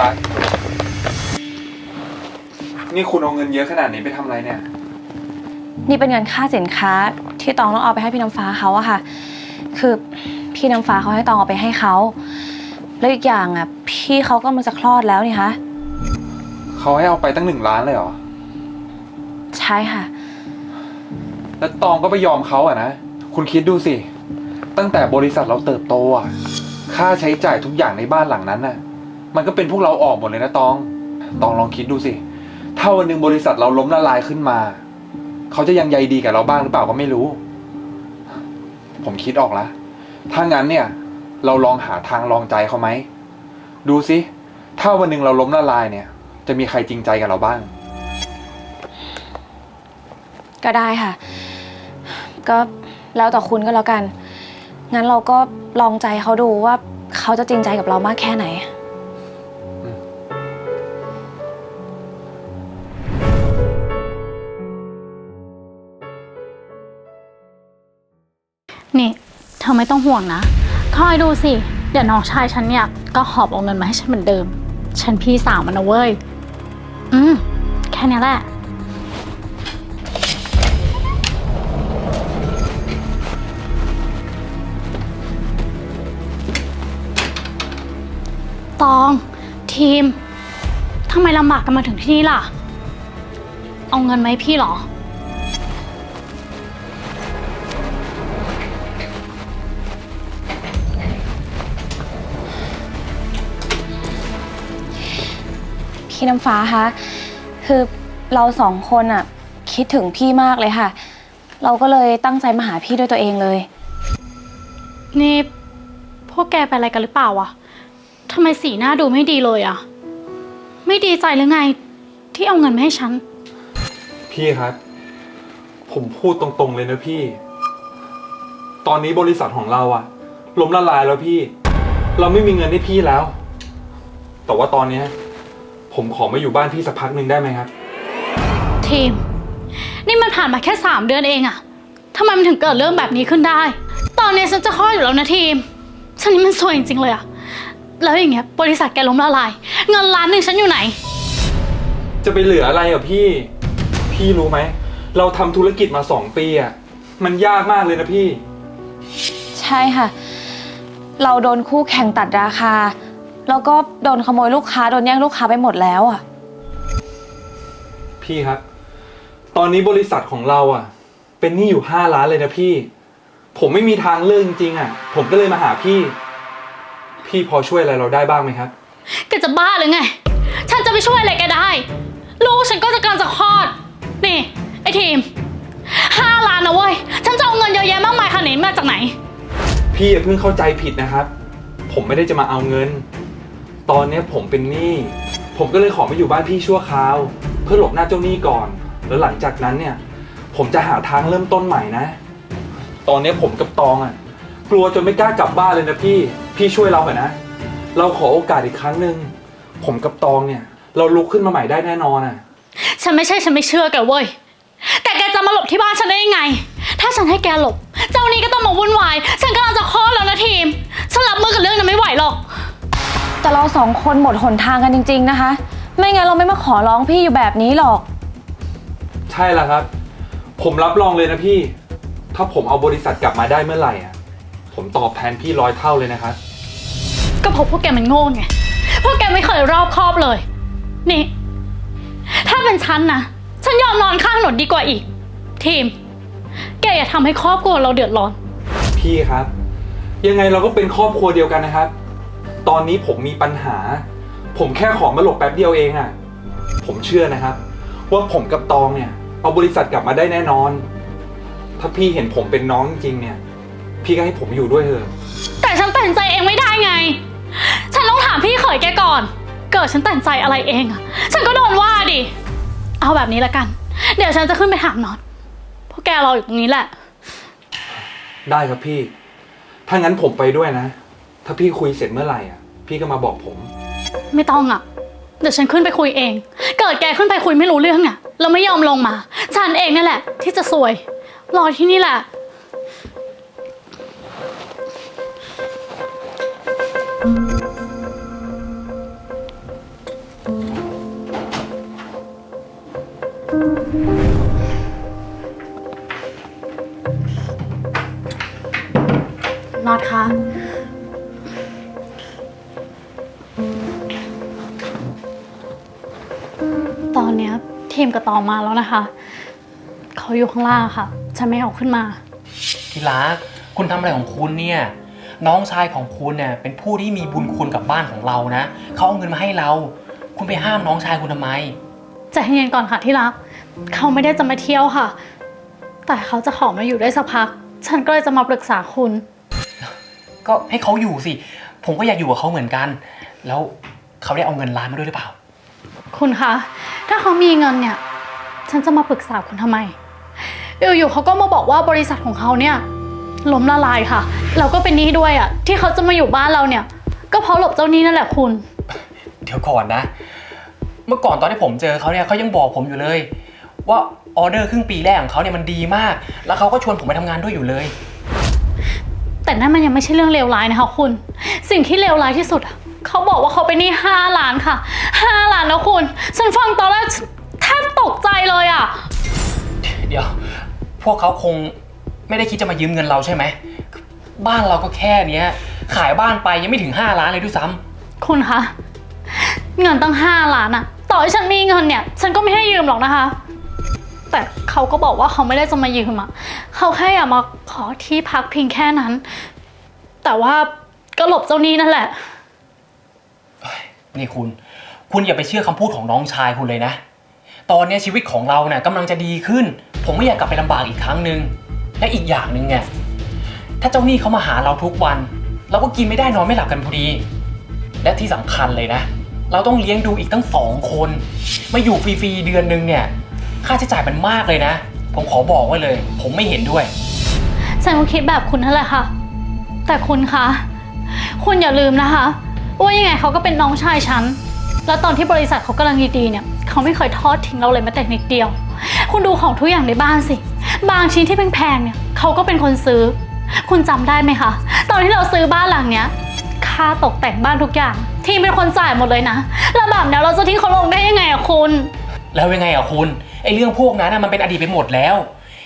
รักนี่คุณเอาเงินเยอะขนาดนี้ไปทำอะไรเนี่ย นี่เป็นเงินค่าสินค้าที่ตองต้องเอาไปให้พี่น้ำฟ้าเขาอะค่ะ คือพี่น้ำฟ้าเขาให้ตองเอาไปให้เขา แล้วอีกอย่างอะพี่เขาก็มันจะคลอดแล้วนี่คะเขาให้เอาไปตั้งหนึ่งล้านเลยเหรอ ใช่ค่ะ แล้วตองก็ไปยอมเขาอะนะ คุณคิดดูสิ ตั้งแต่บริษัทเราเติบโตอะค่าใช้จ่ายทุกอย่างในบ้านหลังนั้นน่ะ มันก็เป็นพวกเราออกหมดเลยนะตอง ตองลองคิดดูสิ ถ้าวันหนึ่งบริษัทเราล้มละลายขึ้นมา เขาจะยังใยดีกับเราบ้างหรือเปล่าก็ไม่รู้ ผมคิดออกแล้วถ้างั้นเนี่ย เราลองหาทางลองใจเขาไหม ดูสิ ถ้าวันหนึ่งเราล้มละลายเนี่ย จะมีใครจริงใจกับเราบ้าง ก็ได้ค่ะ ก็แล้วแต่คุณก็แล้วกัน งั้นเราก็ลองใจเขาดูว่าเขาจะจริงใจกับเรามากแค่ไหน ไม่ต้องห่วงนะ คอยดูสิ เดี๋ยวน้องชายฉันเนี่ย ก็หอบเอาเงินมาให้ฉันเหมือนเดิม ฉันพี่สาวมันนะเว้ย อืม แค่นี้แหละ ตอง ทีม ทำไมลำบากกันมาถึงที่นี่ล่ะ เอาเงินมาให้พี่เหรอ พี่น้ำฟ้าคะคือเราสองคนอะคิดถึงพี่มากเลยค่ะ เราก็เลยตั้งใจมาหาพี่ด้วยตัวเองเลย นี่พวกแกเป็นอะไรกันหรือเปล่าวะทำไมสีหน้าดูไม่ดีเลยอะไม่ดีใจหรือไง ที่เอาเงินมาให้ฉัน พี่ครับ ผมพูดตรงๆเลยนะพี่ ตอนนี้บริษัทของเราอะล้มละลายแล้วพี่ เราไม่มีเงินให้พี่แล้ว แต่ว่าตอนเนี้ย ผมขอมาอยู่บ้านพี่สักพักหนึ่งได้ไหมครับ ทีม นี่มันผ่านมาแค่สามเดือนเองอะทำไมมันถึงเกิดเรื่องแบบนี้ขึ้นได้ ตอนนี้ฉันจะคลอดอยู่แล้วนะทีม ฉันนี่มันซวยจริงๆเลยอะแล้วอย่างเงี้ยบริษัทแกล้มละลาย เงินล้านหนึ่งฉันอยู่ไหน จะไปเหลืออะไรอะพี่ พี่รู้ไหม เราทำธุรกิจมาสองปีอะมันยากมากเลยนะพี่ ใช่ค่ะ เราโดนคู่แข่งตัดราคา แล้วก็โดนขโมยลูกค้าโดนแย่งลูกค้าไปหมดแล้วอะพี่ครับ ตอนนี้บริษัทของเราอะ เป็นหนี้อยู่ห้าล้านเลยนะพี่ ผมไม่มีทางเลือกจริงๆอะ ผมก็เลยมาหาพี่ พี่พอช่วยอะไรเราได้บ้างไหมครับ แกจะบ้าหรือไง ฉันจะไปช่วยอะไรแกได้ ลูกฉันก็จะกำลังจะคลอด นี่ ไอ้ทีมห้าล้านนะเว้ย ฉันจะเอาเงินเยอะแยะมากมายขนาดนี้มาจากไหน พี่อย่าเพิ่งเข้าใจผิดนะครับ ผมไม่ได้จะมาเอาเงิน ตอนเนี้ยผมเป็นหนี้ ผมก็เลยขอมาอยู่บ้านพี่ชั่วคราว เพื่อหลบหน้าเจ้าหนี้ก่อน แล้วหลังจากนั้นเนี่ย ผมจะหาทางเริ่มต้นใหม่นะ ตอนเนี้ยผมกับตองอะกลัวจนไม่กล้ากลับบ้านเลยนะพี่ พี่ช่วยเราเถอะนะ เราขอโอกาสอีกครั้งหนึ่ง ผมกับตองเนี่ย เราลุกขึ้นมาใหม่ได้แน่นอนอะฉันไม่ใช่ฉันไม่เชื่อแกเว้ย แต่แกจะมาหลบที่บ้านฉันได้ยังไง ถ้าฉันให้แกหลบ เจ้านี้ก็ต้องมาวุ่นวาย ฉันกำลังจะคลอดแล้วนะทีม ฉันรับมือกับเรื่องนั้นไม่ไหวหรอก แต่เราสองคนหมดหนทางกันจริง ๆ นะคะ ไม่งั้นเราไม่มาขอร้องพี่อยู่แบบนี้หรอก ใช่แล้วครับ ผมรับรองเลยนะพี่ ถ้าผมเอาบริษัทกลับมาได้เมื่อไหร่อะ ผมตอบแทนพี่ร้อยเท่าเลยนะครับ ก็เพราะพวกแกมันโง่ไง พวกแกไม่เคยรอบคอบเลย นี่ ถ้าเป็นฉันนะ ฉันยอมนอนข้างถนนดีกว่าอีก ทีม แกอย่าทำให้ครอบครัวเราเดือดร้อน พี่ครับ ยังไงเราก็เป็นครอบครัวเดียวกันนะครับ ตอนนี้ผมมีปัญหา ผมแค่ขอมาหลบแป๊บเดียวเองอะ่ะ ผมเชื่อนะครับ ว่าผมกับตองเนี่ย เอาบริษัทกลับมาได้แน่นอน ถ้าพี่เห็นผมเป็นน้องจริงๆเนี่ย พี่ก็ให้ผมอยู่ด้วยเถอะ แต่ฉันตัดสินใจเองไม่ได้ไง ฉันต้องถามพี่เขยแกก่อน เกิดฉันตัดสินใจอะไรเองอะฉันก็โดนว่าดิ เอาแบบนี้ละกัน เดี๋ยวฉันจะขึ้นไปถามน็อตพวกแกรออยู่ตรงนี้แหละ ได้ครับพี่ ถ้างั้นผมไปด้วยนะ ถ้าพี่คุยเสร็จเมื่อไหร่อะ พี่ก็มาบอกผม ไม่ต้องอะ เดี๋ยวฉันขึ้นไปคุยเอง เกิดแกขึ้นไปคุยไม่รู้เรื่องอะเราไม่ยอมลงมา ฉันเองนั่นแหละ ที่จะสวย รอที่นี่แหละนอตคะ ทีมกระตองมาแล้วนะคะ เขาอยู่ข้างล่างค่ะ ฉันไม่เอาขึ้นมา ที่รัก คุณทำอะไรของคุณเนี่ย น้องชายของคุณเนี่ยเป็นผู้ที่มีบุญคุณกับบ้านของเรานะ เขาเอาเงินมาให้เรา คุณไปห้ามน้องชายคุณทำไม ใจเย็นก่อนค่ะที่รัก เขาไม่ได้จะมาเที่ยวค่ะ แต่เขาจะขอมาอยู่ได้สักพัก ฉันก็เลยจะมาปรึกษาคุณ ก็ให้เขาอยู่สิ ผมก็อยากอยู่กับเขาเหมือนกัน แล้วเขาได้เอาเงินล้านมาด้วยหรือเปล่า คุณคะ ถ้าเขามีเงินเนี่ย ฉันจะมาปรึกษาคุณทำไม อยู่ๆเขาก็มาบอกว่าบริษัทของเขาเนี่ยล้มละลายค่ะแล้วก็เป็นหนี้ด้วยอะ่ะ ที่เขาจะมาอยู่บ้านเราเนี่ย ก็เพราะหลบเจ้าหนี้นั่นแหละคุณ เดี๋ยวก่อนนะ เมื่อก่อนตอนที่ผมเจอเขาเนี่ยเขายังบอกผมอยู่เลย ว่าออเดอร์ครึ่งปีแรกของเขาเนี่ยมันดีมาก แล้วเขาก็ชวนผมไปทำงานด้วยอยู่เลย แต่นั่นมันยังไม่ใช่เรื่องเลวร้ายนะคะคุณ สิ่งที่เลวร้ายที่สุดอะเขาบอกว่าเขาเป็นหนี้ห้าล้านค่ะห้าล้านนะคุณ ฉันฟังตอนแรกแทบต กใจเลยอะเดี๋ยว พวกเขาคงไม่ได้คิดจะมายืมเงินเราใช่ไหม บ้านเราก็แค่เนี้ย ขายบ้านไปยังไม่ถึง 5 ล้านเลยด้วยซ้ำคุณคะ เงินตั้งห้าล้านอะต่อให้ฉันมีเงินเนี่ย ฉันก็ไม่ให้ยืมหรอกนะคะ แต่เขาก็บอกว่าเขาไม่ได้จะมายืมอะเขาแค่อยากมาขอที่พักเพียงแค่นั้น แต่ว่าก็หลบเจ้าหนี้นั่นแหละ นี่คุณ คุณอย่าไปเชื่อคำพูดของน้องชายคุณเลยนะ ตอนเนี้ยชีวิตของเราเนี่ยกำลังจะดีขึ้น ผมไม่อยากกลับไปลำบากอีกครั้งหนึ่งและอีกอย่างหนึ่งเนี่ยถ้าเจ้าหนี้เขามาหาเราทุกวัน เราก็กินไม่ได้นอนไม่หลับกันพอดี และที่สำคัญเลยนะ เราต้องเลี้ยงดูอีกตั้งสองคนมาอยู่ฟรีๆเดือนหนึ่งเนี่ย ค่าใช้จ่ายมันมากเลยนะ ผมขอบอกไว้เลย ผมไม่เห็นด้วย ฉันก็คิดแบบคุณนั่นแหละค่ะ แต่คุณคะ คุณอย่าลืมนะคะ ว่ายังไงเขาก็เป็นน้องชายฉัน แล้วตอนที่บริษัทเขากำลังดีๆเนี่ยเขาไม่เคยทอดทิ้งเราเลยแม้แต่นิดเดียว คุณดูของทุกอย่างในบ้านสิ บางชิ้นที่แพงๆเนี่ยเขาก็เป็นคนซื้อ คุณจำได้ไหมคะ ตอนที่เราซื้อบ้านหลังเนี้ย ค่าตกแต่งบ้านทุกอย่าง ทีมเป็นคนจ่ายหมดเลยนะแล้วแบบเนี้ยเราจะทิ้งเขาลงได้ยังไงอะคุณ แล้วยังไงอะคุณไอ้เรื่องพวกนั้นน่ะมันเป็นอดีตไปหมดแล้ว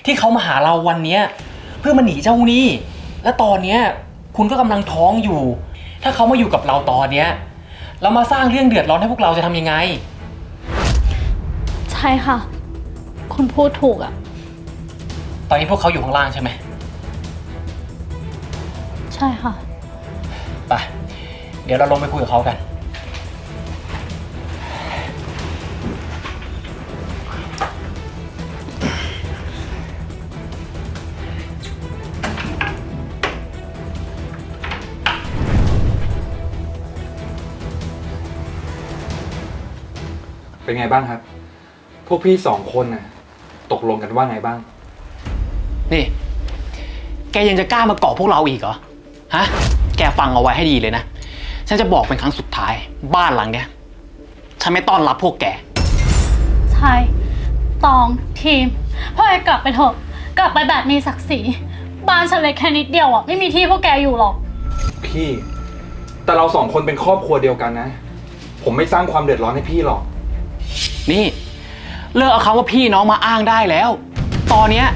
ที่เขามาหาเราวันเนี้ยเพื่อมาหนีเจ้าหนี้ และตอนเนี้ยคุณก็กำลังท้องอยู่ ถ้าเขามาอยู่กับเราตอนเนี้ย เรามาสร้างเรื่องเดือดร้อนให้พวกเราจะทำยังไง ใช่ค่ะ คุณพูดถูกอะตอนนี้พวกเขาอยู่ข้างล่างใช่ไหมใช่ค่ะ ไป เดี๋ยวเราลงไปคุยกับเขากัน เป็นไงบ้างครับ พวกพี่สองคนน่ะ ตกลงกันว่าไงบ้าง นี่ แกยังจะกล้ามาเกาะพวกเราอีกเหรอ ฮะ แกฟังเอาไว้ให้ดีเลยนะ ฉันจะบอกเป็นครั้งสุดท้าย บ้านหลังเนี้ย ฉันไม่ต้อนรับพวกแก ใช่ ตอง ทีม พ่อแกกลับไปเถอะ กลับไปแบบมีศักดิ์ศรี บ้านฉันเล็กแค่นิดเดียวอะ ไม่มีที่พวกแกอยู่หรอก พี่ แต่เราสองคนเป็นครอบครัวเดียวกันนะ ผมไม่สร้างความเดือดร้อนให้พี่หรอก นี่ เลิกเอาคำว่าพี่น้องมาอ้างได้แล้ว ตอนเนี้ย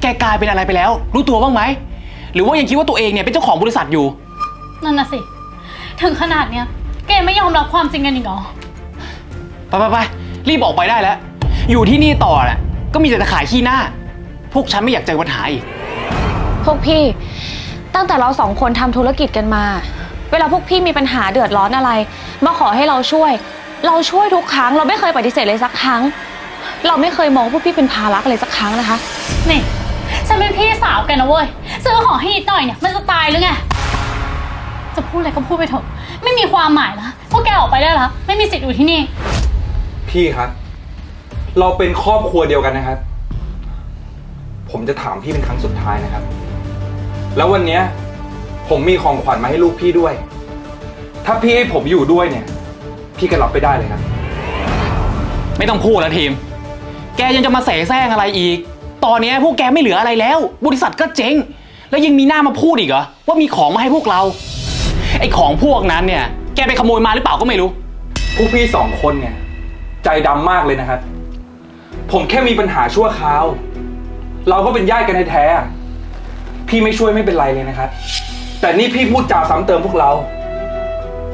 แกกลายเป็นอะไรไปแล้ว รู้ตัวบ้างไหม หรือว่ายังคิดว่าตัวเองเนี่ยเป็นเจ้าของบริษัทอยู่ นั่นน่ะสิ ถึงขนาดเนี้ยแกไม่ยอมรับความจริงกันอีกเหรอ ไปไปไปรีบออกไปได้แล้ว อยู่ที่นี่ต่อแหละก็มีแต่จะขายขี้หน้า พวกฉันไม่อยากเจอปัญหาอีก พวกพี่ ตั้งแต่เราสองคนทำธุรกิจกันมา เวลาพวกพี่มีปัญหาเดือดร้อนอะไร มาขอให้เราช่วย เราช่วยทุกครั้ง เราไม่เคยปฏิเสธเลยสักครั้ง เราไม่เคยมองพวกพี่เป็นภาระเลยสักครั้งนะคะ นี่ฉันเป็นพี่สาวแกนะเว้ย ซื้อของให้นิดหน่อยเนี่ยมันจะตายหรือไง จะพูดอะไรก็พูดไปเถอะ ไม่มีความหมายแล้วพวกแกออกไปได้แล้วไม่มีสิทธิ์อยู่ที่นี่ พี่ครับ เราเป็นครอบครัวเดียวกันนะครับ ผมจะถามพี่เป็นครั้งสุดท้ายนะครับ แล้ววันเนี้ยผมมีของขวัญมาให้ลูกพี่ด้วย ถ้าพี่ให้ผมอยู่ด้วยเนี่ย พี่ก็รับไปได้เลยครับไม่ต้องพูดแล้วทีม แกยังจะมาเสแสร้งอะไรอีก ตอนเนี้ยพวกแกไม่เหลืออะไรแล้ว บริษัทก็เจ๊ง แล้วยังมีหน้ามาพูดอีกเหรอ ว่ามีของมาให้พวกเรา ไอ้ของพวกนั้นเนี่ย แกไปขโมยมาหรือเปล่าก็ไม่รู้ พวกพี่สองคนเนี่ย ใจดำมากเลยนะครับ ผมแค่มีปัญหาชั่วคราว เราก็เป็นญาติกันแท้ๆพี่ไม่ช่วยไม่เป็นไรเลยนะครับ แต่นี่พี่พูดจาซ้ำเติมพวกเรา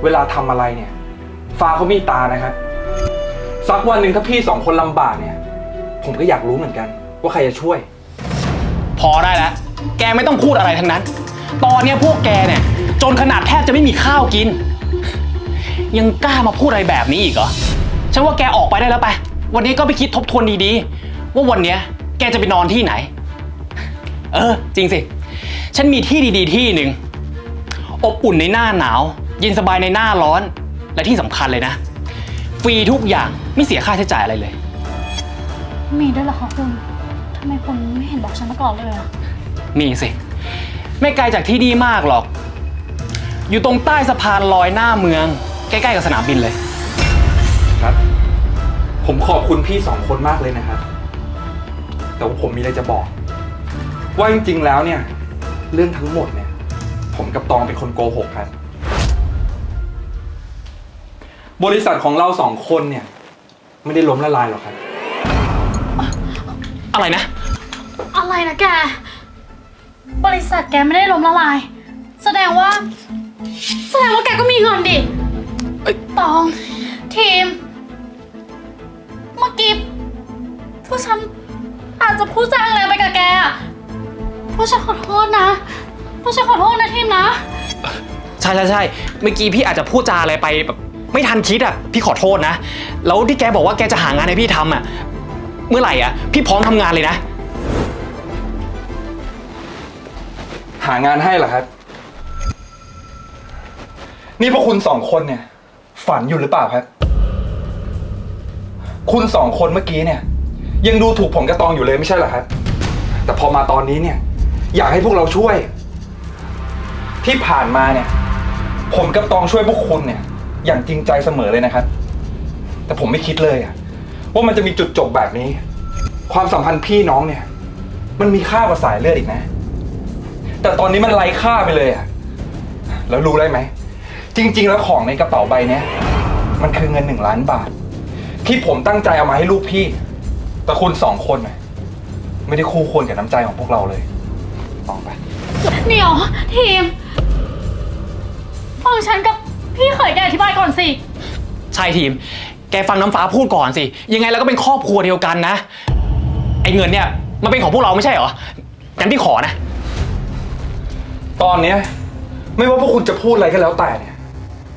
เวลาทำอะไรเนี่ย ฟ้าเขามีตานะครับสักวันหนึ่งถ้าพี่สองคนลำบากเนี่ย ผมก็อยากรู้เหมือนกัน ว่าใครจะช่วย พอได้แล้ว แกไม่ต้องพูดอะไรทั้งนั้น ตอนเนี้ยพวกแกเนี่ย จนขนาดแทบจะไม่มีข้าวกิน ยังกล้ามาพูดอะไรแบบนี้อีกเหรอ ฉันว่าแกออกไปได้แล้วไป วันนี้ก็ไปคิดทบทวนดีๆ ว่าวันเนี้ยแกจะไปนอนที่ไหน เออ จริงสิ ฉันมีที่ดีๆ ที่หนึ่ง อบอุ่นในหน้าหนาว เย็นสบายในหน้าร้อน และที่สำคัญเลยนะ ฟรีทุกอย่างไม่เสียค่าใช้จ่ายอะไรเลย มีด้วยเหรอคะคุณทำไมคุณไม่เห็นบอกฉันมาก่อนเลยอะมีสิ ไม่ไกลจากที่นี่มากหรอก อยู่ตรงใต้สะพานลอยหน้าเมือง ใกล้ๆกับสนามบินเลย ครับ ผมขอบคุณพี่สองคนมากเลยนะครับ แต่ว่าผมมีอะไรจะบอก ว่าจริงๆแล้วเนี่ย เรื่องทั้งหมดเนี่ย ผมกับตองเป็นคนโกหกครับ บริษัทของเราสองคนเนี่ย ไม่ได้ล้มละลายหรอกครับ อะไรนะ อะไรนะแก บริษัทแกไม่ได้ล้มละลาย แสดงว่า แสดงว่าแกก็มีเงินดิเอ้ย ตอง ทีม เมื่อกี้พวกฉันอาจจะพูดจาอะไรไปกับแกอะพวกฉันขอโทษนะพวกฉันขอโทษนะทีมนะ ใช่ใช่ใช่เมื่อกี้พี่อาจจะพูดจาอะไรไปแบบ ไม่ทันคิดอะ พี่ขอโทษนะ แล้วที่แกบอกว่าแกจะหางานให้พี่ทำอะ เมื่อไหร่อะ พี่พร้อมทำงานเลยนะ หางานให้เหรอครับ นี่พวกคุณสองคนเนี่ย ฝันอยู่หรือเปล่าครับ คุณสองคนเมื่อกี้เนี่ย ยังดูถูกผมกระตองอยู่เลยไม่ใช่เหรอครับ แต่พอมาตอนนี้เนี่ย อยากให้พวกเราช่วย ที่ผ่านมาเนี่ย ผมกับตองช่วยพวกคุณเนี่ย อย่างจริงใจเสมอเลยนะครับ แต่ผมไม่คิดเลยอะว่ามันจะมีจุดจบแบบนี้ ความสัมพันธ์พี่น้องเนี่ย มันมีค่ากว่าสายเลือดอีกนะ แต่ตอนนี้มันไร้ค่าไปเลยอะแล้วรู้ได้ไหม จริง ๆ แล้วของในกระเป๋าใบเนี้ยมันคือเงินหนึ่งล้านบาท ที่ผมตั้งใจเอามาให้ลูกพี่ แต่คุณสองคนน่ะไม่ได้คู่ควรกับน้ำใจของพวกเราเลยลองไป เดี๋ยวทีมฟังฉันกับ พี่เขยแกอธิบายก่อนสิ ใช่ทีม แกฟังน้ำฟ้าพูดก่อนสิ ยังไงเราก็เป็นครอบครัวเดียวกันนะ ไอ้เงินเนี่ยมันเป็นของพวกเราไม่ใช่เหรอ งั้นพี่ขอนะ ตอนเนี้ยไม่ว่าพวกคุณจะพูดอะไรก็แล้วแต่เนี่ย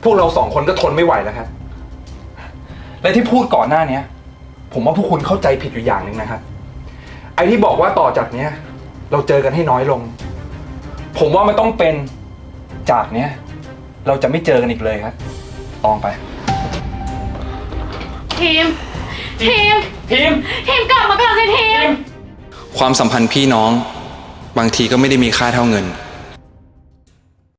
พวกเราสองคนก็ทนไม่ไหวแล้วครับ และที่พูดก่อนหน้าเนี้ย ผมว่าพวกคุณเข้าใจผิดอยู่อย่างหนึ่งนะครับ ไอ้ที่บอกว่าต่อจากเนี้ย เราเจอกันให้น้อยลง ผมว่ามันต้องเป็นจากเนี้ย เราจะไม่เจอกันอีกเลยครับตองไป ทีม ทีมทีมทีมกลับมาก่อนสิทีม ความสัมพันธ์พี่น้อง บางทีก็ไม่ได้มีค่าเท่าเงิน